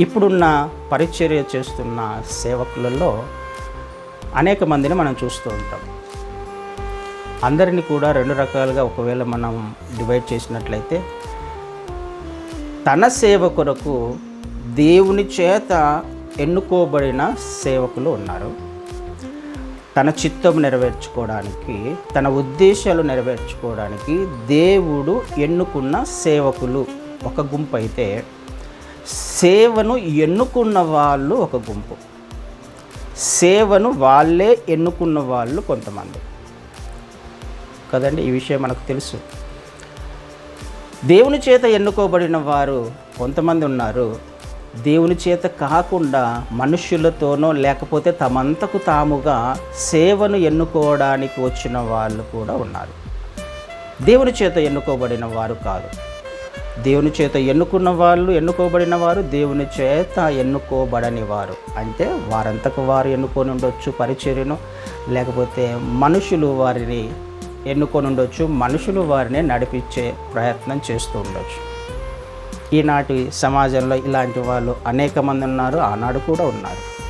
ఇప్పుడున్న పరిచర్య చేస్తున్న సేవకులలో అనేక మందిని మనం చూస్తూ ఉంటాం. అందరినీ కూడా రెండు రకాలుగా ఒకవేళ మనం డివైడ్ చేసినట్లయితే తన సేవ కొరకు దేవుని చేత ఎన్నుకోబడిన సేవకులు ఉన్నారు. తన చిత్తం నెరవేర్చుకోవడానికి తన ఉద్దేశాలు నెరవేర్చుకోవడానికి దేవుడు ఎన్నుకున్న సేవకులు ఒక గుంపు అయితే సేవను ఎన్నుకున్న వాళ్ళు ఒక గుంపు. సేవను వాళ్ళే ఎన్నుకున్న వాళ్ళు కొంతమంది. కదండి? ఈ విషయం మనకు తెలుసు. దేవుని చేత ఎన్నుకోబడిన వారు కొంతమంది ఉన్నారు. దేవుని చేత కాకుండా మనుష్యులతోనో లేకపోతే తమంతకు తాముగా సేవను ఎన్నుకోవడానికి వచ్చిన వాళ్ళు కూడా ఉన్నారు. దేవుని చేత ఎన్నుకోబడిన వారు కాదు. దేవుని చేత ఎన్నుకున్న వాళ్ళు ఎన్నుకోబడిన వారు దేవుని చేత ఎన్నుకోబడని వారు. అంటే వారంతకు వారు ఎన్నుకొని ఉండొచ్చు పరిచర్యను. లేకపోతే మనుషులు వారిని ఎన్నుకొని ఉండొచ్చు మనుషులు వారిని నడిపించే ప్రయత్నం చేస్తూ ఉండొచ్చు. ఈనాటి సమాజంలో ఇలాంటి వాళ్ళు అనేక మంది ఉన్నారు ఆనాడు కూడా ఉన్నారు.